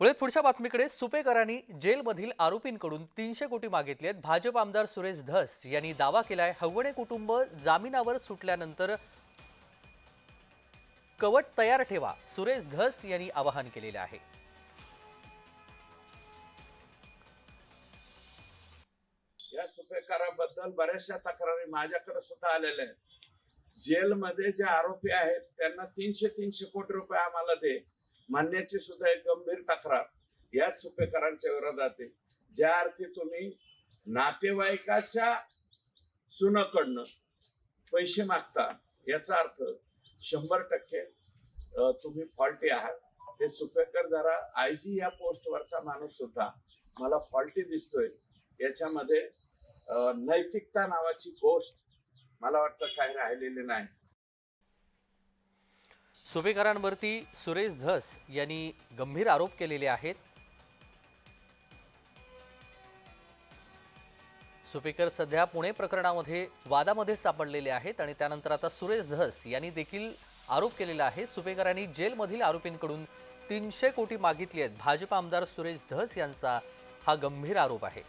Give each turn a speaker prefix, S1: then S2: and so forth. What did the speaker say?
S1: पुढे पुढच्या बातमीकडे सुपेकरांनी जेलमधील आरोपींकडून तीनशे कोटी मागितले आहेत. भाजप आमदार सुरेश धस यांनी दावा केलाय हवणे कुटुंब जामिनावर सुटल्यानंतर कवट तयार ठेवा सुरेश धस यांनी आवाहन केलेले आहे.
S2: या सुपेकाराबद्दल बऱ्याचशा तक्रारी माझ्याकडे सुद्धा आलेल्या आहेत. जेलमध्ये जे आरोपी आहेत त्यांना तीनशे तीनशे कोटी रुपये आम्हाला दे म्हणण्याची सुद्धा एक गंभीर तक्रार. याच सुपेकरांच्या विरोधात आहे. ज्या अर्थी तुम्ही नातेवाईकाच्या सुनकडनं पैसे मागता याचा अर्थ शंभर टक्के तुम्ही फॉल्टी आहात. हे सुपेकर जरा आयजी या पोस्टवरचा माणूस सुद्धा मला फॉल्टी दिसतोय. याच्यामध्ये नैतिकता नावाची गोष्ट मला वाटतं काही राहिलेली नाही.
S1: सुभेकरांवरती सुरेश धस यांनी गंभीर आरोप केलेले आहेत. सुपेकर सध्या पुणे प्रकरणामध्ये वादामध्ये सापडलेले आहेत आणि त्यानंतर आता सुरेश धस यांनी देखील आरोप केलेला आहे. सुपेकरांनी जेलमधील आरोपींकडून तीनशे कोटी मागितली आहेत. भाजप आमदार सुरेश धस यांचा हा गंभीर आरोप आहे.